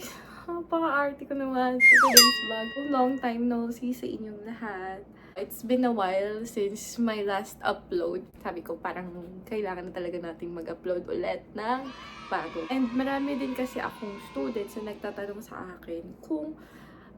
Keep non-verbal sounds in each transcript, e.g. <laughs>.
guys! Napaka-arte ko naman sa today's vlog. Long time no see sa inyong lahat. It's been a while since my last upload. Sabi ko parang kailangan na talaga nating mag-upload ulit ng bago. And marami din kasi akong students na nagtatanong sa akin kung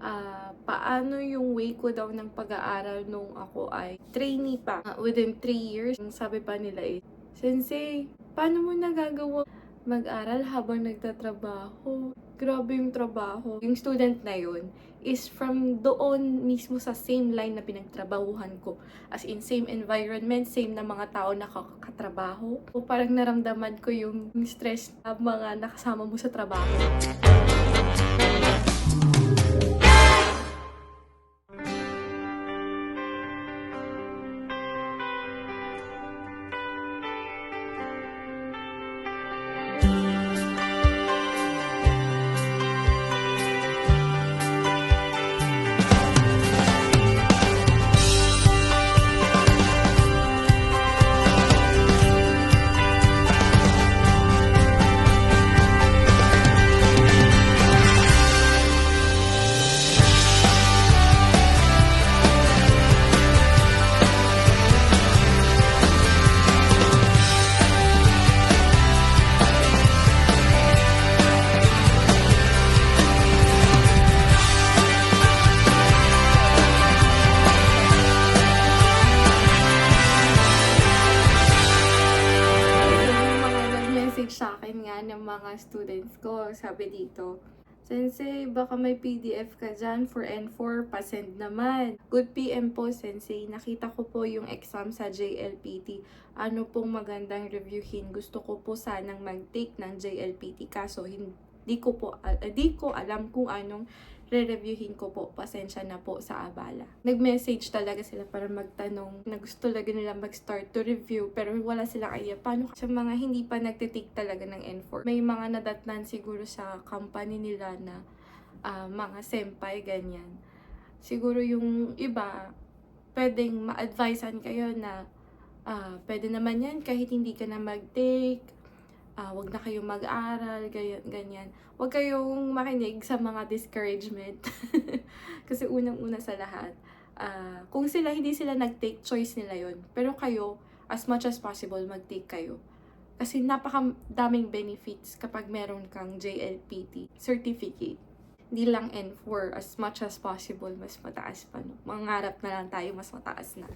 ah, paano yung way ko daw ng pag-aaral nung ako ay trainee pa. Ah, within 3 years, sabi pa nila eh, Sensei, paano mo nagagawa mag-aral habang nagtatrabaho? Grabe yung trabaho. Yung student na yun is from doon mismo sa same line na pinagtrabahuhan ko. As in, same environment, same na mga tao na kakatrabaho. O parang naramdaman ko yung stress na mga nakasama mo sa trabaho. Ng mga students ko, sabi dito, Sensei, baka may PDF ka dyan for N4, pasend naman. Good PM po, Sensei. Nakita ko po yung exam sa JLPT. Ano pong magandang reviewin? Gusto ko po sanang mag-take ng JLPT kaso hindi ko po eh, di ko alam kung anong re-reviewin ko po. Pasensya na po sa abala. Nag-message talaga sila para magtanong na gusto talaga nila mag-start to review pero wala silang idea paano sa mga hindi pa nagtitake talaga ng N4. May mga nadatnan siguro sa company nila na ah, mga senpai, ganyan. Siguro yung iba, pwedeng ma-advisean kayo na ah, pwede naman yan kahit hindi ka na mag-take, ah, wag na kayong mag-aral, ganyan, ganyan. Huwag kayong makinig sa mga discouragement. <laughs> Kasi unang-una sa lahat, ah, kung sila, hindi sila nag-take, choice nila yon Pero kayo, as much as possible, mag-take kayo. Kasi napaka-daming benefits kapag meron kang JLPT certificate. Hindi lang N4, as much as possible, mas mataas pa. No? Mangarap na lang tayo, mas mataas na.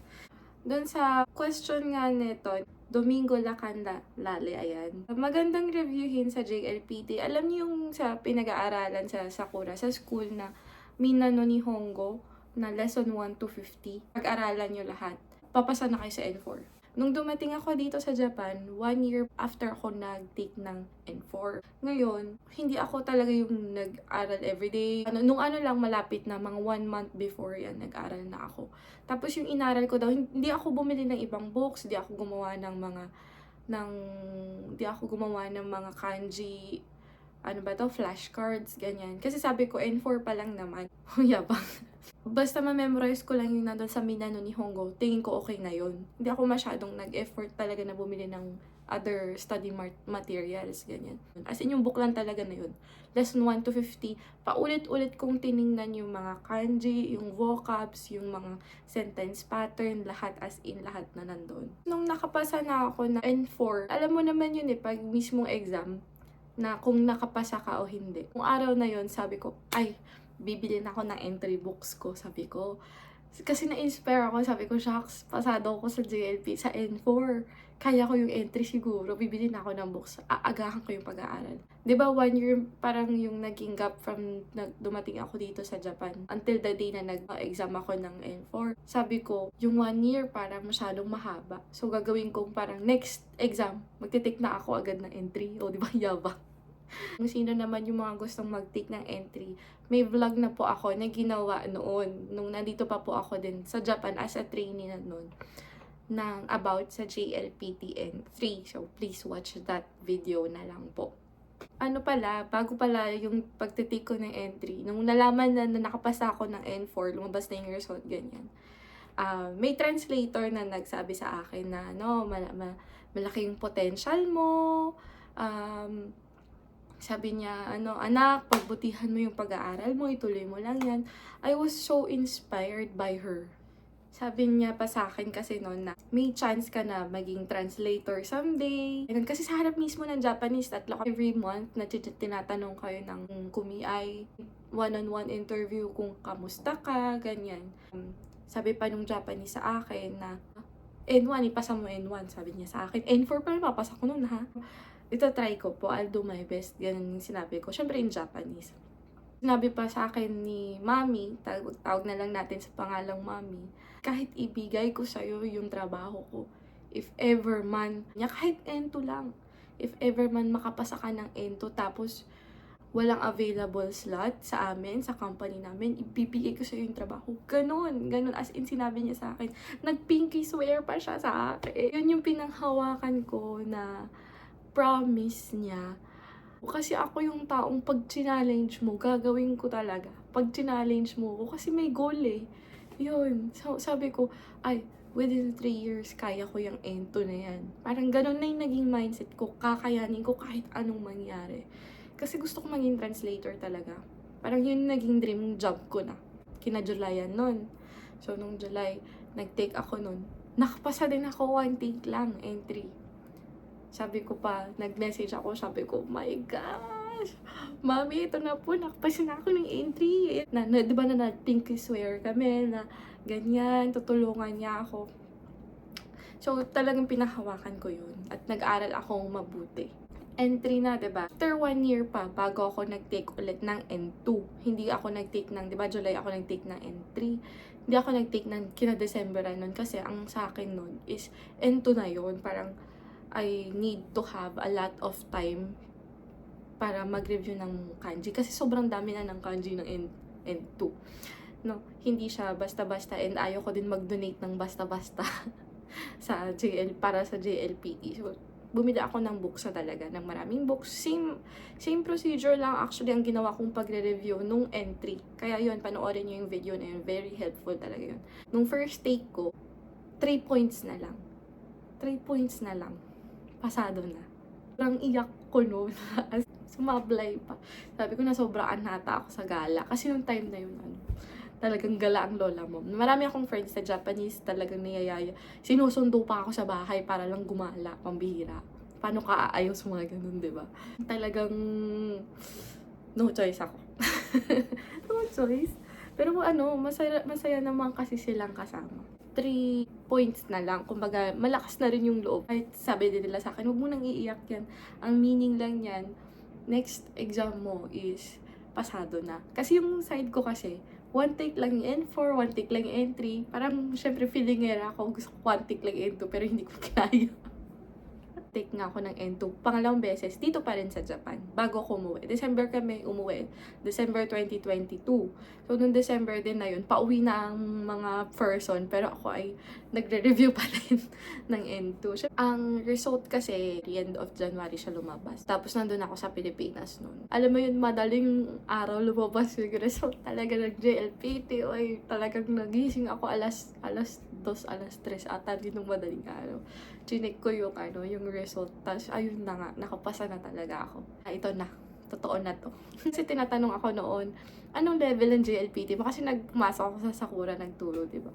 Doon sa question nga nito, Domingo Lacanda Lale, ayan. Magandang reviewin sa JLPT. Alam niyo yung sa pinag-aaralan sa Sakura, sa school na Minano ni Hongo, na lesson 1 to 50. Pag-aralan niyo lahat. Papasa na kayo sa N4. Nung dumating ako dito sa Japan, one year after ako nag-take ng N4. Ngayon, hindi ako talaga yung nag-aral everyday. Ano, nung ano lang malapit na, mga one month before yan, nag-aral na ako. Tapos yung inaral ko daw, hindi ako bumili ng ibang books, hindi ako gumawa ng mga, ng, hindi ako gumawa ng mga kanji, ano ba to, flashcards, ganyan. Kasi sabi ko, N4 pa lang naman. <laughs> Yabang. Basta ma-memorize ko lang yung nandun sa Minano ni Hongo, tingin ko okay na yun. Hindi ako masyadong nag-effort talaga na bumili ng other study materials, ganyan. As in, yung book lang talaga na yun. Lesson 1 to 50, paulit-ulit kong tiningnan yung mga kanji, yung vocabs, yung mga sentence pattern, lahat as in, lahat na nandun. Nung nakapasa na ako na N4, alam mo naman yun eh, pag mismong exam, na kung nakapasa ka o hindi. Kung araw na yon sabi ko, ay, bibili na ako ng entry books ko, sabi ko. Kasi na-inspire ako, sabi ko, shucks, pasado ako sa JLP, sa N4. Kaya ko yung entry siguro, bibili na ako ng books, aagahan ko yung pag-aaral. ba one year parang yung naging gap from nag, dumating ako dito sa Japan until the day na nag-exam ako ng N4. Sabi ko, yung one year parang masyadong mahaba. So gagawin kong parang next exam, magte-take na ako agad ng entry. O di ba <laughs> yabang? <laughs> Kung sino naman yung mga gustong mag-take ng entry, may vlog na po ako na ginawa noon, nung nandito pa po ako din sa Japan as a trainee na noon, ng about sa JLPTN 3. So, please watch that video na lang po. Ano pala, bago pala yung pagtitake ko ng entry, nung nalaman na, na nakapasa ako ng N4, lumabas na yung result, ganyan. Ah, may translator na nagsabi sa akin na, no, mal- ma- malaki yung potential mo, um, Sabi niya, ano, anak, pagbutihan mo yung pag-aaral mo, ituloy mo lang yan. I was so inspired by her. Sabi niya pa sa akin kasi noon na may chance ka na maging translator someday. Ganun. Kasi sa harap mismo ng Japanese, tatlo every month na tin- tinatanong kayo ng kumiay, one-on-one interview kung kamusta ka, ganyan. Sabi pa nung Japanese sa akin na, N1, ipasa mo N1, sabi niya sa akin. N4 pa rin, papasa ko nun ha. Ito try ko po, I'll do my best. Ganun yung sinabi ko. Siyempre in Japanese. Sinabi pa sa akin ni Mami, tawag, tawag na lang natin sa pangalang Mami, kahit ibigay ko sa'yo yung trabaho ko, if ever man, niya kahit N2 lang, if ever man makapasa ka ng N2 tapos walang available slot sa amin, sa company namin, ibibigay ko sa'yo yung trabaho. Ganon, ganon. As in, sinabi niya sa akin. Nag-pinky swear pa siya sa akin. Yun yung pinanghawakan ko na promise niya. Kasi ako yung taong pag challenge mo, gagawin ko talaga. Pag challenge mo ko, kasi may goal eh. Yun. Sabi ko, ay, within 3 years, kaya ko yung ento na yan. Parang ganun na yung naging mindset ko. Kakayanin ko kahit anong mangyari. Kasi gusto ko maging translator talaga. Parang yun naging dream job ko na. Kina July yan nun. So, nung July, nag-take ako nun. Nakapasa din ako one take lang, entry. Sabi ko pa, nag-message ako, sabi ko, my gosh, mami, ito na po, nakapasa na ako ng entry. Na, na, di ba na nag-pinky swear kami, na ganyan, tutulungan niya ako. So, talagang pinahawakan ko yun. At nag-aral akong mabuti. Entry na, 'di ba? After one year pa, bago ako nag-take ulit ng N2. Hindi ako nag-take ng, 'di ba, July ako nag-take ng N3. Hindi ako nag-take ng kina-December nun kasi ang sa akin nun is N2 na yun. Parang I need to have a lot of time para mag-review ng kanji. Kasi sobrang dami na ng kanji ng N, N2. No, hindi siya basta-basta and ayaw ko din mag-donate ng basta-basta <laughs> sa JL para sa JLPT. So, bumili ako ng books na talaga, ng maraming books. Same, same procedure lang actually ang ginawa kong pagre-review nung entry. Kaya yun, panoorin nyo yung video na yun. Very helpful talaga yun. Nung first take ko, 3 points na lang. 3 points na lang. Pasado na. Parang iyak ko noon. <laughs> Sumablay pa. Sabi ko na sobraan nata ako sa gala. Kasi nung time na yun, ano, talagang gala ang lola mo. Marami akong friends na Japanese talagang niyayaya. Sinusundo pa ako sa bahay para lang gumala, pambihira. Paano ka aayos mga ganun, di ba? Talagang no choice ako. <laughs> no choice. Pero ano, masaya, masaya naman kasi silang kasama. Three points na lang. Kumbaga, malakas na rin yung loob. Kahit sabi din nila sa akin, huwag mo nang iiyak yan. Ang meaning lang yan, next exam mo is pasado na. Kasi yung side ko kasi, one take lang yung N4, one take lang yung N3. Parang, syempre, feeling nga ako, gusto ko one take lang yung N2, pero hindi ko <laughs> kinaya. Take nga ako ng N2. Pangalawang beses, dito pa rin sa Japan. Bago ako umuwi. December kami umuwi. December 2022. So, nung December din na yun, pauwi na ang mga person, pero ako ay nagre-review pa <laughs> rin ng N2. Syempre, Ang result kasi, the end of January siya lumabas. Tapos, nandun ako sa Pilipinas noon. Alam mo yun, madaling araw lumabas yung result talaga ng JLPT. Oy, talagang nagising ako alas, alas 2, alas 3 ata din nung madaling araw. Chinik ko yung, ano, yung result. Tapos, ayun na nga, nakapasa na talaga ako. Ah, ito na. Totoo na to. <laughs> Kasi tinatanong ako noon, anong level ng JLPT mo? Kasi nagpumasok ako sa Sakura, nagturo, di ba?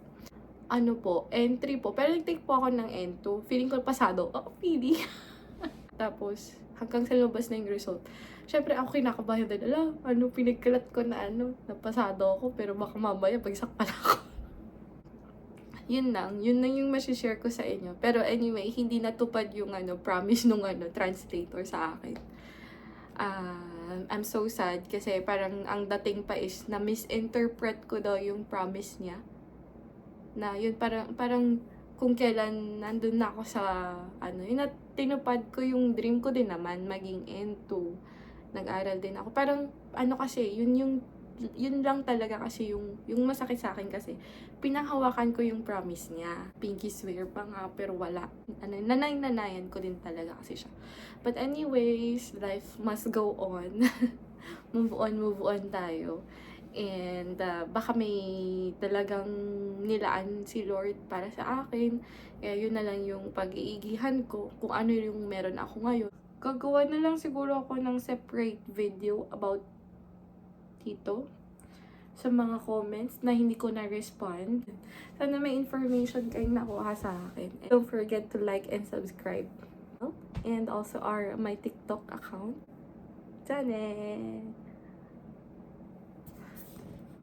Ano po, N3 po. Pero nag-take po ako ng N2. Feeling ko pasado. Oh, PD. <laughs> Tapos, hanggang sa lumabas na yung result. Siyempre, ako kinakabahan din. Ala, ano, pinagkalat ko na ano, napasado ako. Pero baka mamaya, bagsak pala ako. Yun lang. Yun lang yung masishare ko sa inyo. Pero anyway, hindi natupad yung ano, promise nung ano, translator sa akin. Ah, I'm so sad kasi parang ang dating pa is na misinterpret ko daw yung promise niya. Na yun parang parang kung kailan nandun na ako sa ano, yun at tinupad ko yung dream ko din naman maging into nag-aral din ako. Parang ano kasi, yun yung yun lang talaga kasi yung yung masakit sa akin kasi pinahawakan ko yung promise niya. Pinky swear pa nga pero wala. Ano, nanay-nanayan ko din talaga kasi siya. But anyways, life must go on. <laughs> move on, move on tayo. And uh, baka may talagang nilaan si Lord para sa akin. Kaya yun na lang yung pag-iigihan ko kung ano yung meron ako ngayon. Gagawa na lang siguro ako ng separate video about dito sa mga comments na hindi ko na-respond. Sana may information kayong nakuha sa akin. And don't forget to like and subscribe. And also our my TikTok account. Sana!